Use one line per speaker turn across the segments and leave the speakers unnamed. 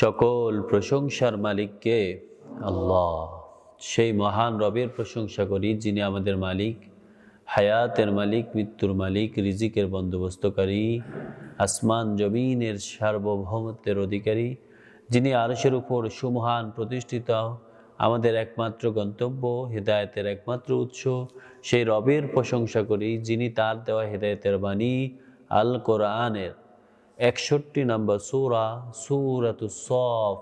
সকল প্রশংসার মালিককে আল্লাহ। সেই মহান রবের প্রশংসা করি, যিনি আমাদের মালিক, হায়াতের মালিক, মৃত্যুর মালিক, রিজিকের বন্দোবস্তকারী, আসমান জমিনের সার্বভৌমত্বের অধিকারী, যিনি আরশের উপর সুমহান প্রতিষ্ঠিত, আমাদের একমাত্র গন্তব্য, হেদায়েতের একমাত্র উৎস। সেই রবের প্রশংসা করি, যিনি তার দেওয়া হেদায়েতের বাণী আল কোরআনের একষট্টি নম্বর সুরা সুরাতু সফ।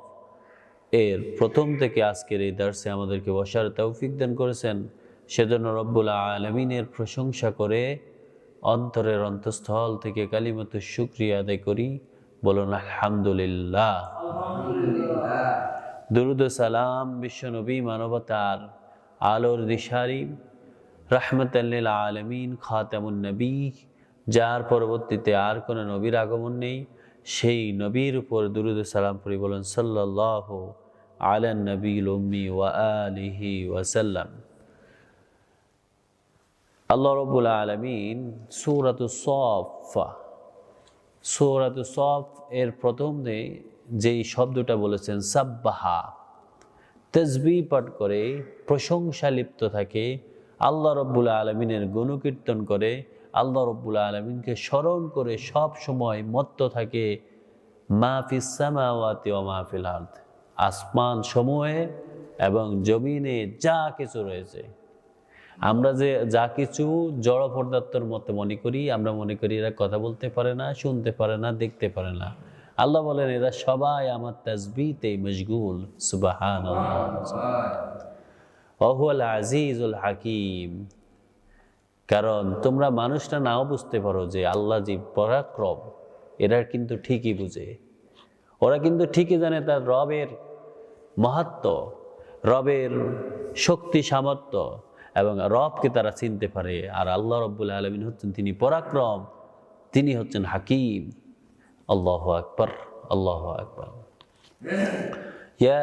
এর প্রথম থেকে আজকের এই দার্সে আমাদেরকে বসার তৌফিক দান করেছেন। সেজন্য রব্বুল আলমিনের প্রশংসা করে অন্তরের অন্তঃস্থল থেকে কালিমত শুক্রিয়া আদায় করি। বলুন আলহামদুলিল্লাহ। দুরুদ সালাম বিশ্বনবী মানবতার আলোর দিশারি। রাহমতাল্লিল আলমিন খাতামুন নবী। যার পরবর্তীতে আর কোনো নবীর আগমন নেই, সেই নবীর উপর দুরুদ সালাম পড়ি বলেন সাল্লাহ আলান নবীল উম্মি ওয়া আলিহি ওয়াসাল্লাম আল্লাহ রবুল আলমিন সুরাত সফা সুরাত সফ এর প্রথম যেই শব্দটা বলেছেন, সাব্বাহা তেজবি পাঠ করে প্রশংসা লিপ্ত থাকে, আল্লাহ রব্বুল আলমিনের গুণকীর্তন করে আল্লাহ রব্বুল আলমিনকে স্মরণ করে সব সময় মত্ত থাকে মাহফিসামাওয়াতি ও মাহফিল আর্থ আসমান সমূহে এবং জমিনে যা কিছু রয়েছে। আমরা যে যা কিছু জড় পদার্থের মতো মনে করি আমরা মনে করি এরা কথা বলতে পারে না শুনতে পারে না দেখতে পারে না। আল্লাহ বলেন এরা সবাই আমার তাজবিতে মশগুল সুবাহান আজিজুল হাকিম। কারণ তোমরা মানুষটা নাও বুঝতে পারো যে আল্লাহ যে পরাক্রম, এরা কিন্তু ঠিকই বুঝে। ওরা কিন্তু ঠিকই জানে তার রবের মাহাত্ম রবের শক্তি, সামর্থ্য, এবং রবকে তারা চিনতে পারে। আর আল্লাহ রব্বুল আলমিন হচ্ছেন তিনি পরাক্রম, তিনি হচ্ছেন হাকিম। আল্লাহ আকবর আল্লাহ আকবর। ইয়া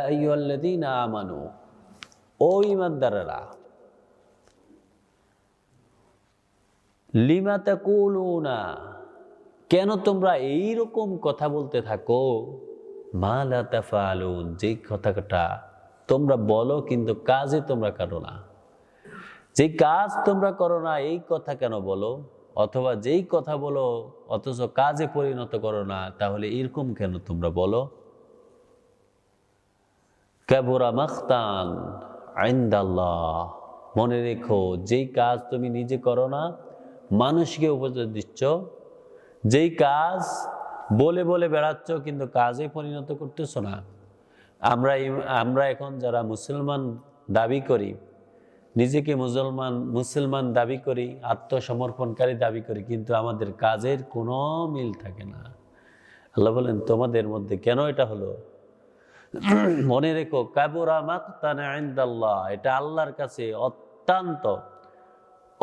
আমানু, ও ঈমানদারেরা লিমা তাকুলুনা? কেন তোমরা এই রকম কথা বলতে থাকো? মা লা তাফালুন যে কথাটা তোমরা বলো, কিন্তু কাজে তোমরা করো না। যে কাজ তোমরা করো না, এই কথা কেন বলো? অথবা যেই কথা বলো, অথচ কাজে পরিণত করো না, তাহলে এরকম কেন তোমরা বলো? ক্যাবোরা মাখতান আইন্দাল্লাহ। মনে রেখো, যেই কাজ তুমি নিজে করো না মানুষকে উপদেশ দিচ্ছ। যেই কাজ বলে বলে বেড়াচ্ছ, কিন্তু কাজে পরিণত করতেছ না। আমরা আমরা এখন যারা মুসলমান দাবি করি, নিজেকে মুসলমান মুসলমান দাবি করি, আত্মসমর্পণকারী দাবি করি, কিন্তু আমাদের কাজের কোনো মিল থাকে না। আল্লাহ বলেন, তোমাদের মধ্যে কেন এটা হলো? মনে রেখো, কাবুরা মাক্তান্লাহ এটা আল্লাহর কাছে অত্যন্ত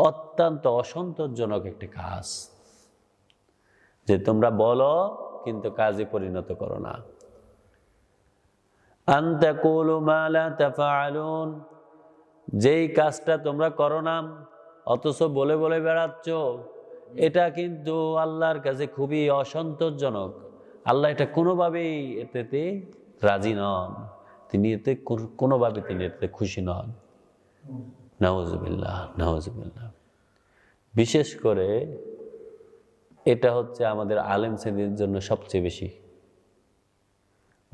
অত্যন্ত অসন্তোষজনক একটি কাজ। যে তোমরা বলো, কিন্তু কাজে পরিণত করো না। যেই কাজটা তোমরা করো না, অথচ বলে বলে বেড়াচ্ছ, এটা কিন্তু আল্লাহর কাছে খুবই অসন্তোষজনক। আল্লাহ এটা কোনোভাবেই এতে রাজি নন। তিনি এতে কোনোভাবে তিনি এতে খুশি নন। নওয়াজবিল্লাহ নওয়াজবিল্লাহ বিশেষ করে এটা হচ্ছে আমাদের আলেম শ্রেণির জন্য সবচেয়ে বেশি।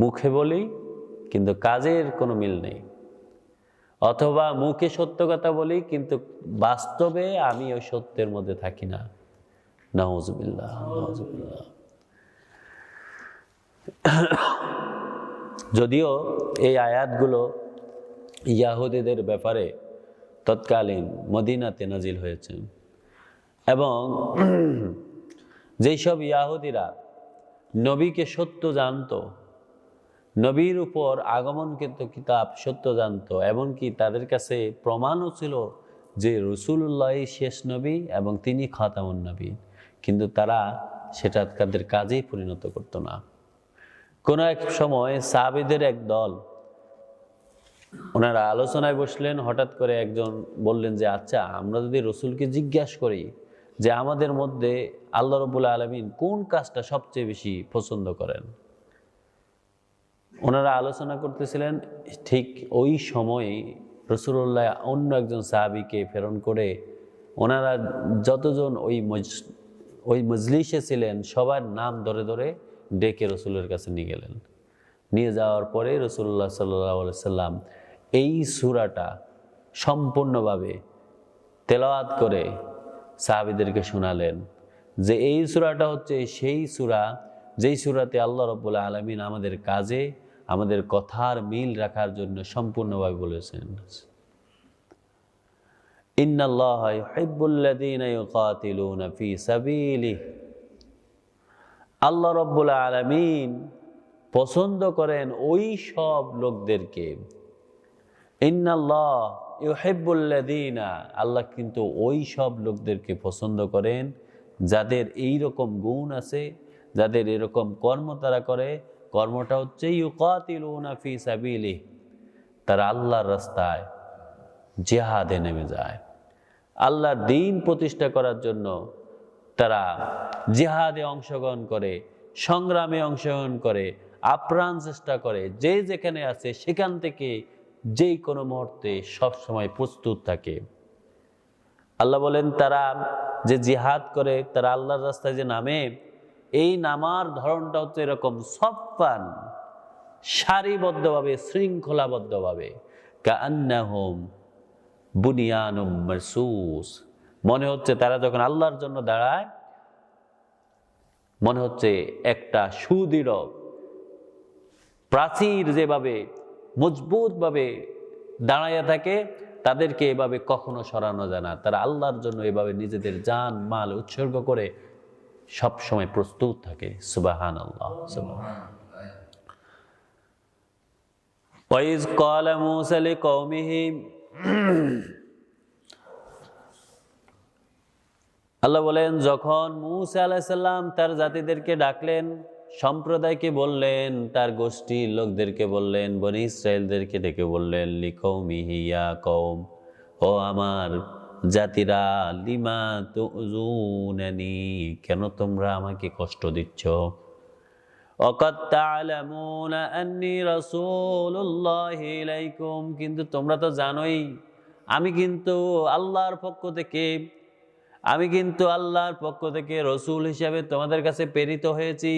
মুখে বলি, কিন্তু কাজের কোনো মিল নেই। অথবা মুখে সত্য কথা বলি, কিন্তু বাস্তবে আমি ওই সত্যের মধ্যে থাকি না। নওয়াজবিল্লাহ নওয়াজবিল্লাহ যদিও এই আয়াতগুলো ইয়াহুদিদের ব্যাপারে তৎকালীন মদিনাতে নাজিল হয়েছে। এবং যেই সব ইয়াহুদিরা নবীকে সত্য জানত, নবীর উপর আগমনকৃত কিতাব সত্য জানত, এমনকি তাদের কাছে প্রমাণও ছিল যে রসুল্লাহ শেষ নবী এবং তিনি খাতামুন নবী, কিন্তু তারা সেটা তাদের কাজেই পরিণত করতো না। কোনো এক সময় সাবিদের এক দল ওনারা আলোচনায় বসলেন, হঠাৎ করে একজন বললেন যে আচ্ছা আমরা যদি রসুলকে জিজ্ঞাসা করি যে, আমাদের মধ্যে আল্লাহ রবুল্লা আলমিন কোন কাজটা সবচেয়ে বেশি পছন্দ করেন? ওনারা আলোচনা করতেছিলেন, ঠিক ওই সময়ে রসুল্লাহ অন্য একজন সাহাবিকে প্রেরণ করে ওনারা যতজন ওই ওই মজলিসে ছিলেন, সবার নাম ধরে ধরে ডেকে রসুলের কাছে নিয়ে গেলেন। নিয়ে যাওয়ার পরে রসুল্লাহ সাল্লাহ সাল্লাম এই সুরাটা সম্পূর্ণভাবে তেলাওয়াত করে সাহাবিদেরকে শোনালেন যে এই সুরাটা হচ্ছে সেই সুরা, যেই সুরাতে আল্লাহ রব্বুল আলমিন আমাদের কাজে, আমাদের কথার মিল রাখার জন্য সম্পূর্ণভাবে বলেছেন। আল্লাহ রব্বুল আলামিন পছন্দ করেন ওই সব লোকদেরকে। ইন্নাল্লাহ ইউহিব্বুল্লাযীনা, আল্লাহ কিন্তু ওই সব লোকদেরকে পছন্দ করেন, যাদের এই রকম গুণ আছে, যাদের এরকম কর্ম তারা করে, কর্মটা হচ্ছে ইউকাতিলুনা ফি সাবিলিহি, তারা আল্লাহর রাস্তায় জেহাদে নেমে যায়। আল্লাহর দিন প্রতিষ্ঠা করার জন্য তারা জেহাদে অংশগ্রহণ করে, সংগ্রামে অংশগ্রহণ করে আপ্রাণ চেষ্টা করে, যে যেখানে আছে সেখান থেকে যেই কোনো মুহূর্তে সবসময় প্রস্তুত থাকে। আল্লাহ বলেন, তারা যে জিহাদ করে, তারা আল্লাহর রাস্তায় যে নামে, এই নামার ধরনটা হচ্ছে এরকম সফান সারিবদ্ধভাবে, শৃঙ্খলাবদ্ধভাবে। কান্নাহুম বুনিয়ানুম মারসুস। মনে হচ্ছে তারা যখন আল্লাহর জন্য দাঁড়ায়, মনে হচ্ছে একটা সুদৃঢ় প্রাচীর যেভাবে, মজবুতভাবে দাঁড়াইয়া থাকে, তাদেরকে এভাবে কখনো সরানো যায় না। তারা আল্লাহর জন্য এভাবে নিজেদের জান, মাল উৎসর্গ করে সব সময় প্রস্তুত থাকে। সুবাহান আল্লাহ ওয়াইজ ক্বালা মূসা লিকওমিহি, আল্লাহ বলেন, যখন মুসা আলাহিসাল্লাম তার জাতিদেরকে ডাকলেন সম্প্রদায়কে বললেন, তার গোষ্ঠীর লোকদেরকে বললেন, বনি ইসরায়েলদেরকে ডেকে বললেন, লিখৌ মিহিয়া কৌম ও আমার জাতিরা, লিমা তো কেন তোমরা আমাকে কষ্ট দিচ্ছ? কিন্তু তোমরা তো জানোই, আমি কিন্তু আল্লাহর পক্ষ থেকে, আমি কিন্তু আল্লাহর পক্ষ থেকে রসুল হিসাবে তোমাদের কাছে প্রেরিত হয়েছি।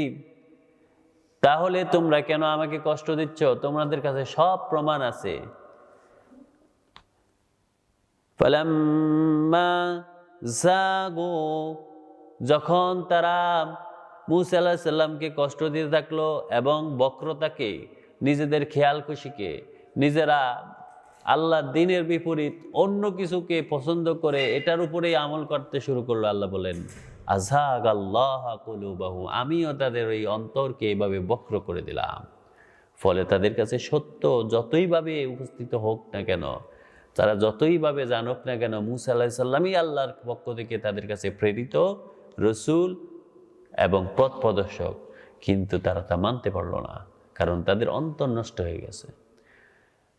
তাহলে তোমরা কেন আমাকে কষ্ট দিচ্ছ? তোমাদের কাছে সব প্রমাণ আছে। যখন তারা মুসা আল্লাহ সাল্লামকে কষ্ট দিতে থাকল এবং বক্রতাকে, নিজেদের খেয়াল খুশিকে, নিজেরা আল্লাহ দিনের বিপরীত অন্য কিছুকে পছন্দ করে এটার উপরেই আমল করতে শুরু করল, আল্লাহ বলেন। আজাগ আল্লাহ বাহু আমিও তাদের ওই অন্তরকে এভাবে বক্র করে দিলাম। ফলে তাদের কাছে সত্য, যতইভাবে উপস্থিত হোক না কেন, তারা যতইভাবে জানুক না কেন, মুসা আল্লাহ সাল্লামই আল্লাহর পক্ষ থেকে তাদের কাছে প্রেরিত রসুল এবং পথ প্রদর্শক। কিন্তু তারা তা মানতে পারল না, কারণ তাদের অন্তর নষ্ট হয়ে গেছে।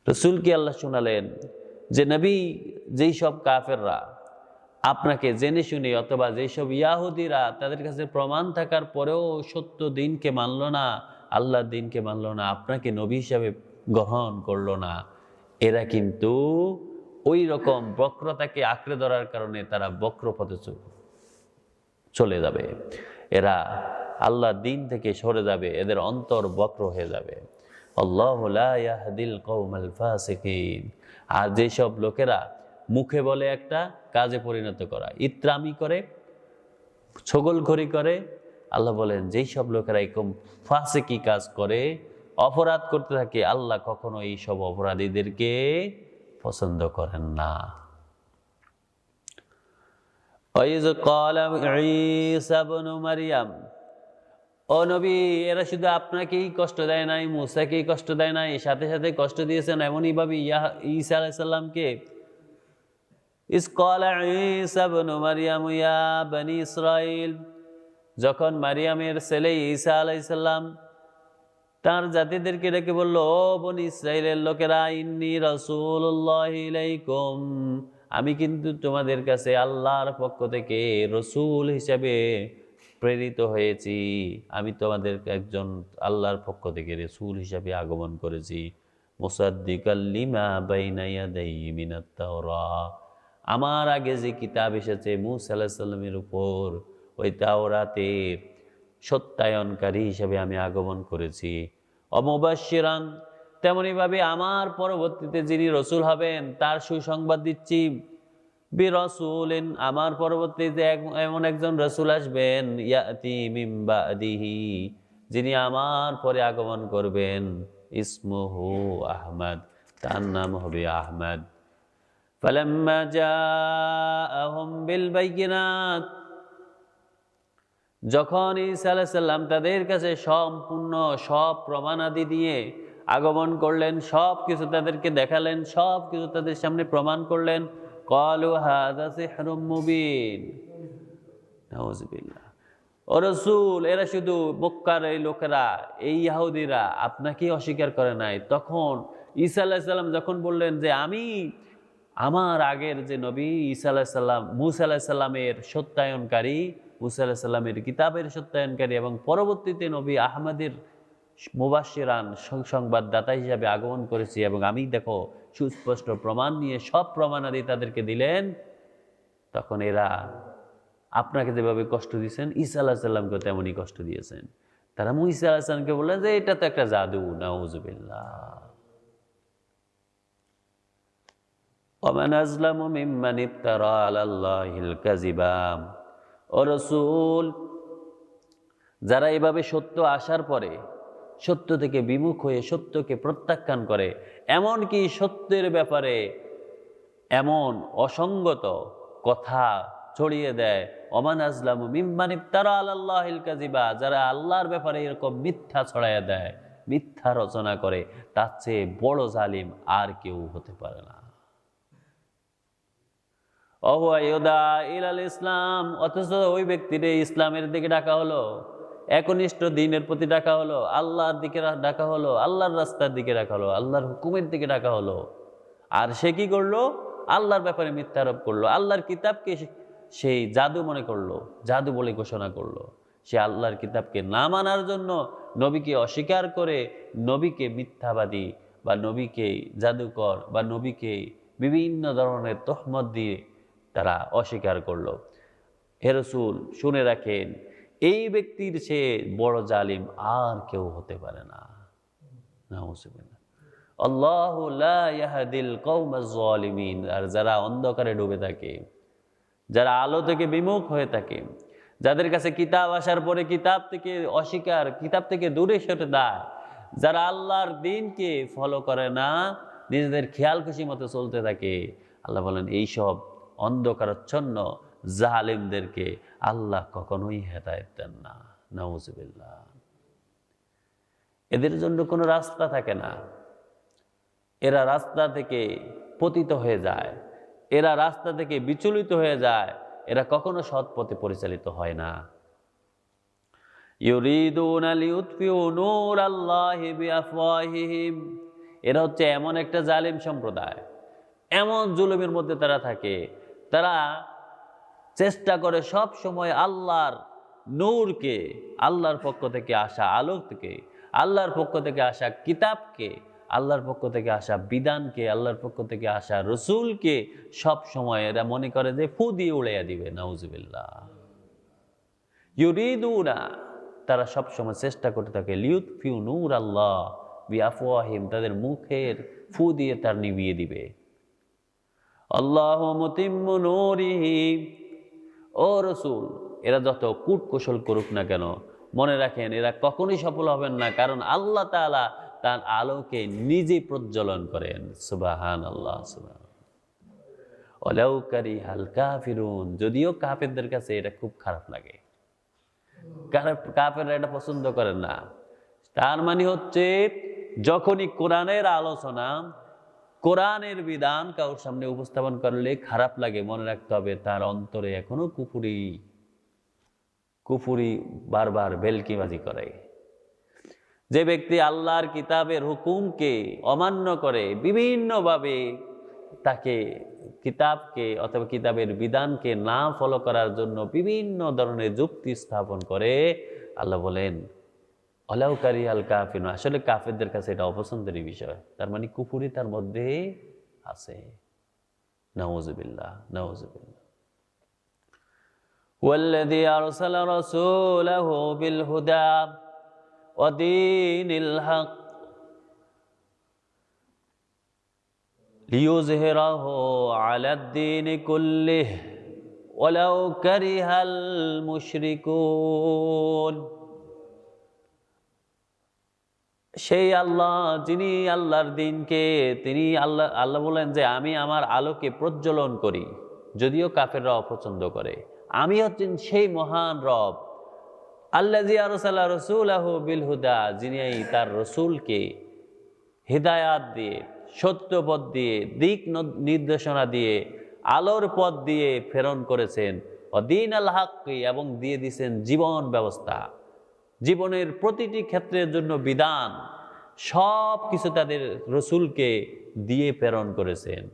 রসুলকে আল্লাহ শোনালেন যে, নবী, যেই সব কাফেররা আপনাকে জেনে শুনে অথবা যেসব ইয়াহুদিরা তাদের কাছে প্রমাণ থাকার পরেও সত্য দিনকে মানল না আল্লাহ দিনকে মানলো না, আপনাকে নবী হিসাবে গ্রহণ করল না, এরা কিন্তু ওই রকম বক্রতাকে আঁকড়ে ধরার কারণে তারা বক্র পথে চলে যাবে। এরা আল্লাহ দিন থেকে সরে যাবে, এদের অন্তর বক্র হয়ে যাবে। আর যেসব লোকেরা মুখে বলে একটা, কাজে পরিণত করা। ইত্রামি করে ছগলখড়ি করে। আল্লাহ বলেন, যেই সব লোকেরা এরকম ফাঁসে ফাসিকি কাজ করে, অপরাধ করতে থাকে, আল্লাহ কখনো এই সব অপরাধীদেরকে পছন্দ করেন না। মারইয়াম ও নবী, এরা শুধু আপনাকেই কষ্ট দেয় নাই, মুসাকেই কষ্ট দেয় নাই, সাথে সাথে কষ্ট দিয়েছেন এমনই ভাবে ইয়া, ঈসা আলাইহিস সালামকে মারইয়াম ইয়া যখন মারিয়ামের ছেলে ঈসা আলাইসাল্লাম তার জাতিদেরকে ডেকে বলল, ও বনি ইসরায়েলের লোকেরা, ইন্নি রাসূলুল্লাহ আমি কিন্তু তোমাদের কাছে আল্লাহর পক্ষ থেকে রসুল হিসাবে প্রেরিত হয়েছি। আমি তোমাদের একজন আল্লাহর পক্ষ থেকে রসুল হিসাবে আগমন করেছি। মুসাদ্দিকাল্লিমা বাইনাইয়া দেই মিনাত্তাওরা আমার আগে যে কিতাব এসেছে মুসা আলাহিস সাল্লামের উপর, ওই তাওরাতের সত্যায়নকারী হিসেবে আমি আগমন করেছি। অমবাসিরান তেমনিভাবে আমার পরবর্তীতে যিনি রসুল হবেন, তার সুসংবাদ দিচ্ছি। বিরসুলিন, আমার পরবর্তীতে এমন একজন রসুল আসবেন, ইয়াতি মিম্বা দিহি যিনি আমার পরে আগমন করবেন। ইসমুহু আহমদ, তার নাম হবে আহমদ। فلما جاءهم بالبينات যখন ঈসা আলাইহিস সালাম তাদের কাছে সম্পূর্ণ সব প্রমাণাদি দিয়ে আগমন করলেন সব কিছু তাদেরকে দেখালেন সব কিছু তাদের সামনে প্রমাণ করলেন কলু হাদা সিহরুম মুবিন নাউজুবিল্লাহ ও রসুল এরা শুধু মক্কার এই লোকেরা এই ইহুদিরা আপনাকেই অস্বীকার করে নাই তখন ঈসা আলাইহিস সালাম যখন বললেন যে আমি আমার আগের যে নবী ঈসা আলাইহিস সালাম, মুসা আলাইহিস সালামের সত্যায়নকারী, মুসা আলাইহিস সালামের কিতাবের সত্যায়নকারী এবং পরবর্তীতে নবী আহমদের মুবাসিরান সংবাদদাতা হিসাবে আগমন করেছি এবং আমি দেখো সুস্পষ্ট প্রমাণ নিয়ে সব প্রমাণাদি তাদেরকে দিলেন, তখন এরা আপনাকে যেভাবে কষ্ট দিয়েছেন, ঈসা আল্লাহ সাল্লামকে তেমনই কষ্ট দিয়েছেন। তারা মুসা আল্লাহ সাল্লামকে বললেন যে, এটা তো একটা জাদু, নাউজুবিল্লাহ। ومن أظلم ممن افترى على الله الكذب ও রসুল যারা এভাবে সত্য আসার পরে সত্য থেকে বিমুখ হয়ে সত্যকে প্রত্যাখ্যান করে এমনকি সত্যের ব্যাপারে এমন অসঙ্গত কথা ছড়িয়ে দেয় অমান আজলাম মিম্মান ইফতারা আল্লাহিল কাজিবা যারা আল্লাহর ব্যাপারে এরকম মিথ্যা ছড়াইয়া দেয় মিথ্যা রচনা করে তার চেয়ে বড় জালিম আর কেউ হতে পারে না ইলাল ইসলাম, অথচ ওই ব্যক্তিরে ইসলামের দিকে ডাকা হলো, একনিষ্ঠ দিনের প্রতি ডাকা হলো, আল্লাহর দিকে ডাকা হলো, আল্লাহর রাস্তার দিকে ডাকা হলো, আল্লাহর হুকুমের দিকে ডাকা হলো। আর সে কি করল? আল্লাহর ব্যাপারে মিথ্যারোপ করল, আল্লাহর কিতাবকে সেই জাদু মনে করল, জাদু বলে ঘোষণা করল। সে আল্লাহর কিতাবকে না মানার জন্য নবীকে অস্বীকার করে নবীকে মিথ্যাবাদী বা নবীকে জাদুকর বা নবীকে বিভিন্ন ধরনের তহমত দিয়ে তারা অস্বীকার করল। হে রসুল, শুনে রাখেন, এই ব্যক্তির সে বড় জালিম আর কেউ হতে পারে না। আর যারা অন্ধকারে ডুবে থাকে, যারা আলো থেকে বিমুখ হয়ে থাকে, যাদের কাছে কিতাব আসার পরে কিতাব থেকে অস্বীকার, কিতাব থেকে দূরে সরে দেয় যারা আল্লাহর দিনকে ফলো করে না, নিজেদের খেয়াল খুশি মতো চলতে থাকে, আল্লাহ বলেন, এইসব অন্ধকারচ্ছন্ন জালিমদেরকে আল্লাহ কখনোই হেদায়ত দেন না। নওয়াজবিল্লাহ এদের জন্য কোনো রাস্তা থাকে না। এরা রাস্তা থেকে পতিত হয়ে যায়। এরা রাস্তা থেকে বিচলিত হয়ে যায়। এরা কখনো সৎ পথে পরিচালিত হয় না। এরা হচ্ছে এমন একটা জালিম সম্প্রদায়। এমন জুলুমের মধ্যে তারা থাকে। তারা চেষ্টা করে সব সময় আল্লাহর নূরকে, আল্লাহর পক্ষ থেকে আসা আলোক থেকে আল্লাহর পক্ষ থেকে আসা কিতাবকে, আল্লাহর পক্ষ থেকে আসা বিধানকে, আল্লাহর পক্ষ থেকে আসা রসুলকে সব সময় এরা মনে করে যে ফু দিয়ে উড়াইয়া দিবে। নাউজুবিল্লাহ। ইউরিদুনা, তারা সব সময় চেষ্টা করতে থাকে লিউত ফিউ নূর আল্লাহ বিআফওয়াহিম, তাদের মুখের ফু দিয়ে তার নিভিয়ে দিবে। আল্লাহ মুতিম্মু নূরিহি। ও রসুল, এরা যত কূট কৌশল করুক না কেন, মনে রাখেন এরা কখনোই সফল হবেন না, কারণ আল্লাহ তাআলা তার আলোকে নিজে প্রজ্বলন করেন। সুবাহান আল্লাহ সুবাহ হালকা ফিরুন যদিও কাপেরদের কাছে এটা খুব খারাপ লাগে। কাফেররা এটা পছন্দ করেন না। তার মানে হচ্ছে, যখনই কোরআনের আলোচনা কোরআনের বিধান কারোর সামনে উপস্থাপন করলে খারাপ লাগে, মনে রাখতে হবে তার অন্তরে এখনও কুপুরি কুফুরি বারবার বেলকিবাজি করে। যে ব্যক্তি আল্লাহর কিতাবের হুকুমকে অমান্য করে, বিভিন্নভাবে তাকে কিতাবকে অথবা কিতাবের বিধানকে না ফলো করার জন্য বিভিন্ন ধরনের যুক্তি স্থাপন করে, আল্লাহ বলেন অলাউকারি আল কাফিন আসলে কাফেরদের কাছে এটা অপছন্দেরই বিষয় তার মানে কুপুরি তার মধ্যে আছে নওয়াজবিল্লাহ নওয়াজবিল্লাহ والذي أرسل رسوله بالهدى ودين الحق ليظهره على الدين كله ولو كره المشركون সেই আল্লাহ, যিনি আল্লাহর দিনকে, তিনি আল্লাহ আল্লাহ বলেন যে, আমি আমার আলোকে প্রজ্বলন করি, যদিও কাফেররা অপছন্দ করে। আমি হচ্ছেন সেই মহান রব আল্লাহ জিয়ারসাল্লাহ রসুল আহ বিল হুদা যিনি তার রসুলকে হৃদায়াত দিয়ে সত্য পথ দিয়ে, দিক নির্দেশনা দিয়ে, আলোর পথ দিয়ে প্রেরণ করেছেন। অদিন আল হাক্কি এবং দিয়ে দিয়েছেন জীবন ব্যবস্থা। জীবনের প্রতিটি ক্ষেত্রের জন্য বিধান, সব কিছু তাদের রসুলকে দিয়ে প্রেরণ করেছেন।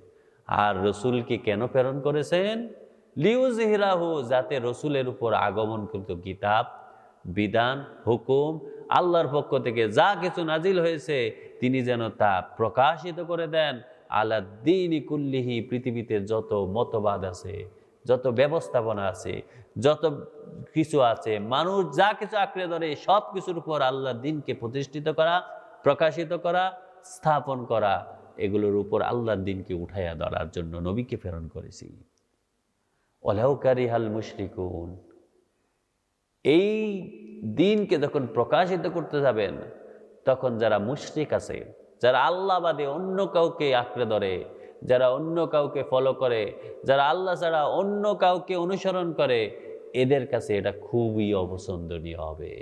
আর রসুলকে কেন প্রেরণ করেছেন? লিউজ হিরাহু যাতে রসুলের উপর আগমন আগমনকৃত কিতাব, বিধান, হুকুম, আল্লাহর পক্ষ থেকে যা কিছু নাজিল হয়েছে, তিনি যেন তা প্রকাশিত করে দেন। আলাদ্দিন কুল্লিহি, পৃথিবীতে যত মতবাদ আছে যত ব্যবস্থাপনা আছে, যত কিছু আছে, মানুষ যা কিছু আঁকড়ে ধরে, সব কিছুর উপর আল্লাহর দিনকে প্রতিষ্ঠিত করা, প্রকাশিত করা, স্থাপন করা, এগুলোর উপর আল্লাহর দিনকে উঠাইয়া ধরার জন্য নবীকে প্রেরণ করেছি। হাল মুশরিকুন। এই দিনকে যখন প্রকাশিত করতে যাবেন, তখন যারা মুশরিক আছে, যারা আল্লাহবাদে, অন্য কাউকে আঁকড়ে ধরে যারা অন্য কাউকে ফলো করে, যারা আল্লাহ ছাড়া অন্য কাউকে অনুসরণ করে, এদের কাছে এটা খুবই অপছন্দনীয় হবে।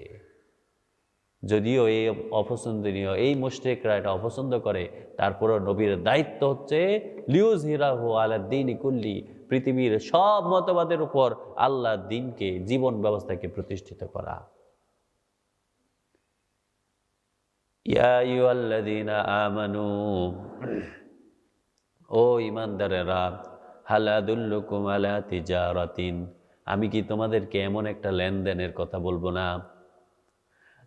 যদিও এই অপছন্দনীয়, এই মুশরিকরা এটা অপছন্দ করে, তারপরও নবীর দায়িত্ব হচ্ছে লিউজ হিরাহু দিন কুল্লি, পৃথিবীর সব মতবাদের উপর আল্লাহ দিনকে জীবন ব্যবস্থাকে প্রতিষ্ঠিত করা। ইয়া আইয়ুহাল্লাযীনা আমানু ও ইমানদারেরা হালাদুল্লুকুম আলা তিজারাতিন, আমি কি তোমাদেরকে এমন একটা লেনদেনের কথা বলব না?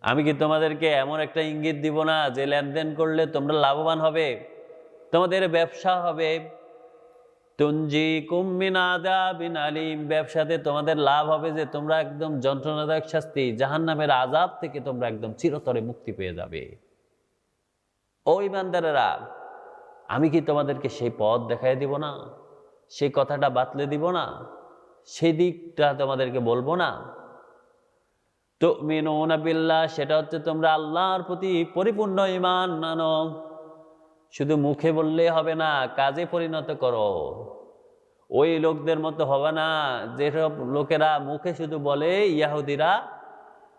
আমি কি তোমাদেরকে এমন একটা ইঙ্গিত দিব না যে লেনদেন করলে তোমরা লাভবান হবে? তোমাদের ব্যবসা হবে। তুঞ্জি কুম্মিনাদা বিন আলিম, ব্যবসাতে তোমাদের লাভ হবে যে তোমরা একদম যন্ত্রণাদায়ক শাস্তি, জাহান্নামের আজাব থেকে তোমরা একদম চিরতরে মুক্তি পেয়ে যাবে। ও ইমানদারেরা আমি কি তোমাদেরকে সেই পথ দেখাই দিব না? সেই কথাটা বাতলে দিব না? সেই দিকটা তোমাদেরকে বলব না? তো বিল্লাহ, সেটা হচ্ছে তোমরা আল্লাহর প্রতি পরিপূর্ণ ইমান আনো। শুধু মুখে বললে হবে না, কাজে পরিণত করো। ওই লোকদের মতো হবে না, যেসব লোকেরা মুখে শুধু বলে, ইয়াহুদিরা,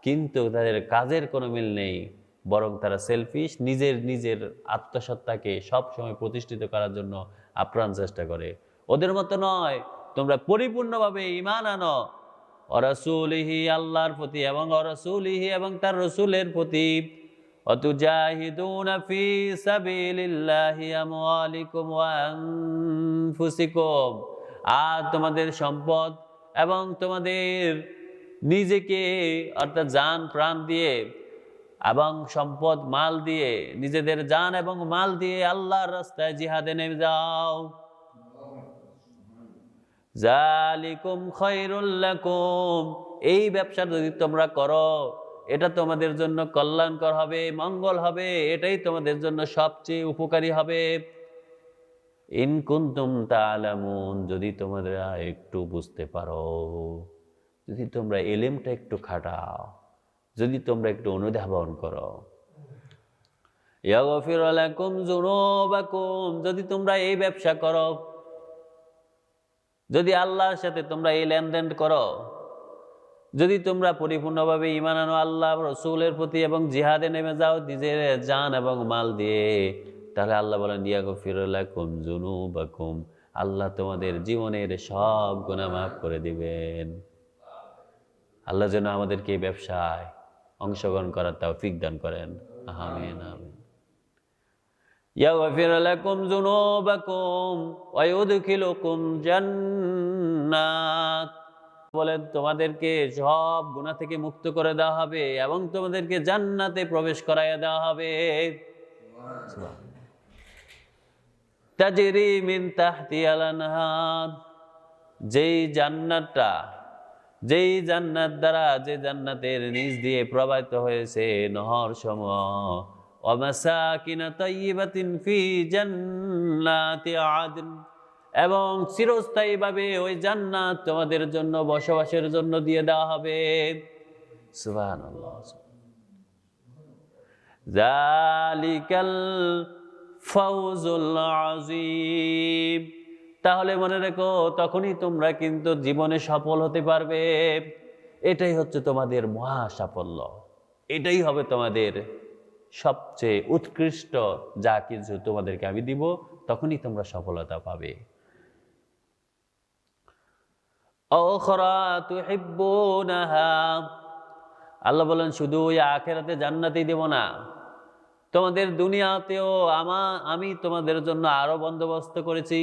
কিন্তু তাদের কাজের কোনো মিল নেই। বরং তারা সেলফিশ নিজের নিজের আত্মসত্তাকে সব সময় প্রতিষ্ঠিত করার জন্য আপ্রাণ চেষ্টা করে। ওদের মতো নয়, তোমরা পরিপূর্ণভাবে ইমান আনো। অরসুলিহি আল্লাহর প্রতি এবং অরসুলিহি এবং তার রসুলের প্রতি। আর তোমাদের সম্পদ এবং তোমাদের নিজেকে, অর্থাৎ জান, প্রাণ দিয়ে এবং সম্পদ মাল দিয়ে, নিজেদের যান এবং মাল দিয়ে আল্লাহর রাস্তায় জিহাদে নেমে যাও। এই ব্যবসা যদি তোমরা করো, এটা তোমাদের জন্য কল্যাণকর হবে, মঙ্গল হবে, এটাই তোমাদের জন্য সবচেয়ে উপকারী হবে। ইনকুন্তুম তালামুন যদি তোমরা একটু বুঝতে পারো, যদি তোমরা এলেমটা একটু খাটাও। যদি তোমরা একটু অনুধাবন করো। যদি তোমরা এই ব্যবসা করো, যদি আল্লাহর সাথে তোমরা এই লেনদেন করো, যদি তোমরা পরিপূর্ণভাবে ইমান আনো আল্লাহ রসুলের প্রতি এবং জিহাদে নেমে যাও নিজের যান এবং মাল দিয়ে, তাহলে আল্লাহ বলেন ইয়াগো ফিরুল্লাকুম জুনু বাকুম আল্লাহ তোমাদের জীবনের সব গুণা মাফ করে দিবেন। আল্লাহ যেন আমাদেরকে ব্যবসায় অংশগ্রহণ করার তাও দান করেন আমিন আমিন يغفر لكم ذنوبكم ويدخلكم جنات বলেন তোমাদেরকে সব গুনাহ থেকে মুক্ত করে দেওয়া হবে এবং তোমাদেরকে জান্নাতে প্রবেশ করাইয়া দেওয়া হবে তাজরি মিন তাহতি আলানহার যেই জান্নাতটা যেই জান্নাত দ্বারা যে জান্নাতের নিচ দিয়ে প্রবাহিত হয়েছে নহর সমূহ অমাসাকিনা তাইয়িবাতিন ফি জান্নাতি আদন, এবং চিরস্থায়ীভাবে ওই জান্নাত তোমাদের জন্য বসবাসের জন্য দিয়ে দেওয়া হবে। সুবহানাল্লাহ। জালিকাল ফাউজুল আজিম তাহলে মনে রেখো, তখনই তোমরা কিন্তু জীবনে সফল হতে পারবে। এটাই হচ্ছে তোমাদের মহা সাফল্য এটাই হবে তোমাদের সবচেয়ে উৎকৃষ্ট যা কিছু তোমাদেরকে আমি দিব, তখনই তোমরা সফলতা পাবে। আল্লাহ বলেন, শুধু ওই আখেরাতে জান্নাতেই দেব না। তোমাদের দুনিয়াতেও আমা, আমি তোমাদের জন্য আরও বন্দোবস্ত করেছি।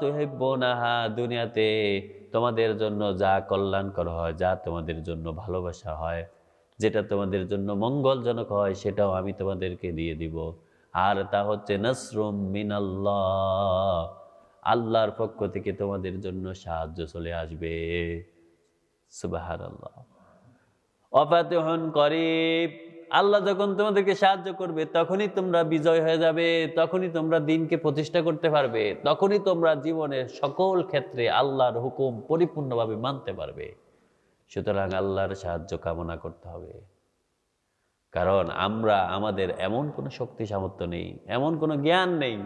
তুহিব্বুনাহা দুনিয়াতে তোমাদের জন্য যা কল্যাণকর হয়, যা তোমাদের জন্য ভালোবাসা হয়, যেটা তোমাদের জন্য মঙ্গলজনক হয়, সেটাও আমি তোমাদেরকে দিয়ে দিব। আর তা হচ্ছে নসরুম মিনাল্লাহ। আল্লাহর পক্ষ থেকে তোমাদের জন্য সাহায্য চলে আসবে। আল্লাহ অপাতহন করিব। আল্লাহ যখন তোমাদেরকে সাহায্য করবে, তখনই তোমরা বিজয় হয়ে যাবে, তখনই তোমরা দিনকে প্রতিষ্ঠা করতে পারবে, তখনই তোমরা জীবনের সকল ক্ষেত্রে আল্লাহর হুকুম পরিপূর্ণভাবে মানতে পারবে সুতরাং আল্লাহর সাহায্য কামনা করতে হবে কারণ আমরা আমাদের এমন কোনো শক্তি সামর্থ্য নেই, এমন কোনো জ্ঞান নেই,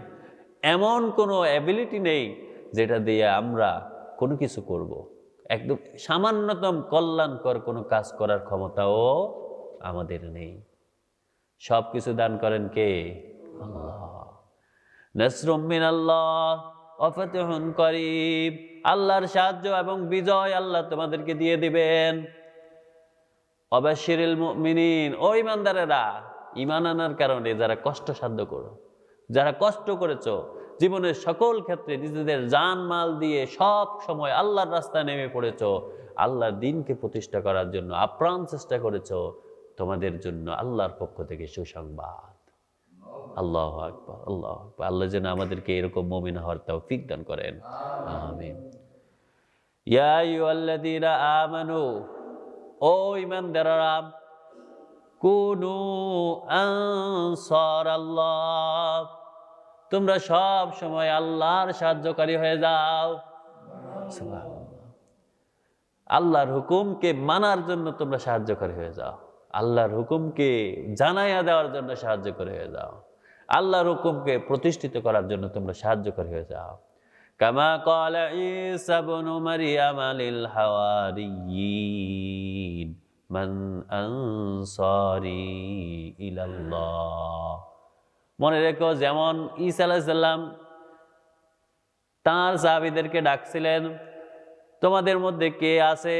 এমন কোনো অ্যাবিলিটি নেই যেটা দিয়ে আমরা কোনো কিছু করব। একদম সামান্যতম কল্যাণকর কোনো কাজ করার ক্ষমতাও আমাদের নেই। সব কিছু দান করেন কে? আল্লাহ। নসরুমিন করিব। আল্লাহর সাহায্য এবং বিজয় আল্লাহ তোমাদেরকে দিয়ে দিবেন। অবাশিরিল মুমিনিন, ও ইমানদারেরা ইমান আনার কারণে যারা কষ্ট সাধ্য করো, যারা কষ্ট করেছ, জীবনের সকল ক্ষেত্রে নিজেদের জান মাল দিয়ে সব সময় আল্লাহর রাস্তায় নেমে পড়েছো, আল্লাহর দিনকে প্রতিষ্ঠা করার জন্য আপ্রাণ চেষ্টা করেছ তোমাদের জন্য আল্লাহর পক্ষ থেকে সুসংবাদ। আল্লাহ আকবর আল্লাহ আকবর। আল্লাহ যেন আমাদেরকে এরকম মমিন হওয়ার তাও দান করেন। আমিন। ইয়া ও ইমান ইমানদাররা কুনু আনসার আল্লাহ তোমরা সব সময় আল্লাহর সাহায্যকারী হয়ে যাও। আল্লাহর হুকুমকে মানার জন্য তোমরা সাহায্যকারী হয়ে যাও। আল্লাহর হুকুমকে জানাইয়া দেওয়ার জন্য সাহায্যকারী হয়ে যাও আল্লাহর হুকুমকে প্রতিষ্ঠিত করার জন্য তোমরা সাহায্যকারী হয়ে যাও কামা قال عيسى ابن مريم للحواريين من أنصاري إلى الله মনে রেখো যেমন ঈসা আলাইসাল্লাম তাঁর সাহাবিদেরকে ডাকছিলেন তোমাদের মধ্যে কে আছে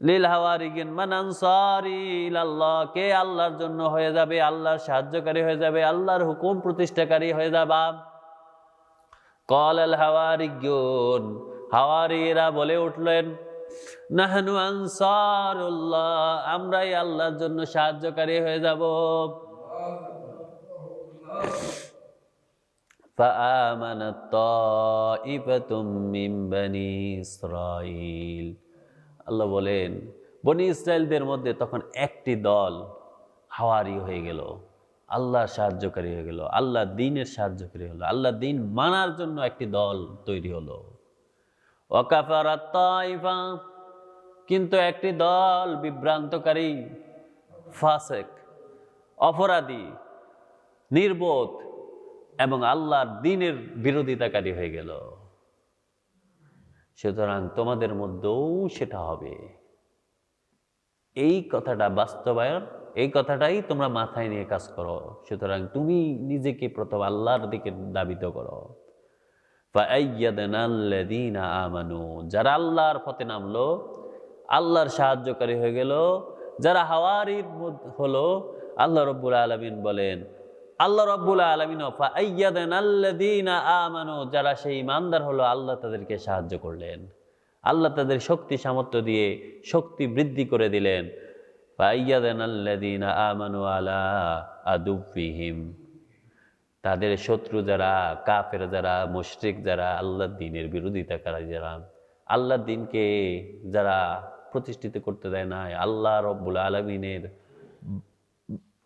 লিল হাওয়ারিগিন মান আনসারি ইলাল্লাহ কে আল্লাহর জন্য হয়ে যাবে আল্লাহর সাহায্যকারী হয়ে যাবে আল্লাহর হুকুম প্রতিষ্ঠাকারী হয়ে যাবা কল আল হাওয়ারিগুন হাওয়ারিরা বলে উঠলেন নাহনু আনসারুল্লাহ আমরাই আল্লাহর জন্য সাহায্যকারী হয়ে যাব فآمنت طائفة من بني إسرائيل আল্লাহ বলেন, বনি ইসরায়েলদের মধ্যে তখন একটি দল হাওয়ারি হয়ে গেল আল্লাহর সাহায্যকারী হয়ে গেল, আল্লাহ দিনের সাহায্যকারী হলো, আল্লাহ দিন মানার জন্য একটি দল তৈরি হলো। ওয়াকাফারাত তাইফা, কিন্তু একটি দল বিভ্রান্তকারী, ফাসেক, অপরাধী, নির্বোধ এবং আল্লাহর দিনের বিরোধিতাকারী হয়ে গেল। সুতরাং তোমাদের মধ্যেও সেটা হবে। এই কথাটা বাস্তবায়ন, এই কথাটাই তোমরা মাথায় নিয়ে কাজ করো। সুতরাং তুমি নিজেকে প্রথম আল্লাহর দিকে দাবিত করো। আমানু, যারা আল্লাহর পথে নামলো, আল্লাহর সাহায্যকারী হয়ে গেল, যারা হাওয়ারির মধ্য- হলো, আল্লাহ রব্বুল আলামিন বলেন আল্লাহ রব্বুল আলমিন আমানো, যারা সেই ইমানদার হলো, আল্লাহ তাদেরকে সাহায্য করলেন। আল্লাহ তাদের শক্তি সামর্থ্য দিয়ে শক্তি বৃদ্ধি করে দিলেন। ফাইয়াদান আল্লাদিনা আমানু আলা আদুফিহিম তাদের শত্রু যারা, কাফের যারা, মুশরিক যারা, আল্লাহর দিনের বিরোধিতাকারী যারা। আল্লাহর দিনকে যারা প্রতিষ্ঠিত করতে দেয় না আল্লাহ রব্বুল আলমিনের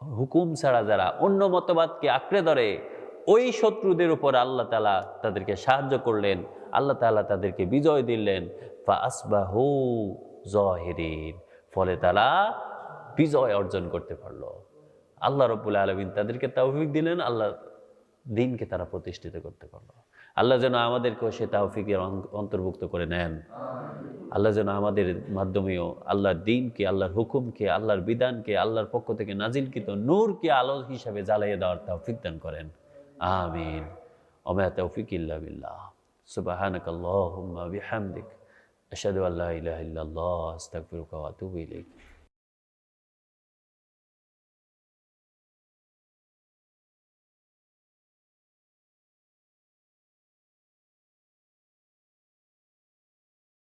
হুকুম ছাড়া যারা অন্য মতবাদকে আঁকড়ে ধরে, ওই শত্রুদের উপর আল্লাহ তালা তাদেরকে সাহায্য করলেন, আল্লাহ তালা তাদেরকে বিজয় দিলেন। জহেরিন ফলে তারা বিজয় অর্জন করতে পারল। আল্লাহ রব্বুল আলমিন তাদেরকে তৌফিক দিলেন, আল্লাহ দিনকে তারা প্রতিষ্ঠিত করতে পারল। আল্লাহ যেন আমাদেরকেও সে তাওফিকের অং- অন্তর্ভুক্ত করে নেন। আল্লাহ যেন আমাদের মাধ্যমেও আল্লাহর দিনকে, আল্লাহর হুকুমকে, আল্লাহর বিধানকে, আল্লাহর পক্ষ থেকে নাজিলকৃত নূরকে আলো হিসাবে জ্বালিয়ে দেওয়ার তৌফিক দান করেন। আমিন। ওমা তৌফিক ইল্লা বিল্লাহ। সুবহানাক আল্লাহুম্মা বিহামদিক। আশহাদু আল্লা ইলাহা ইল্লাল্লাহ। আস্তাগফিরুকা ওয়া আতুবু ইলাইক।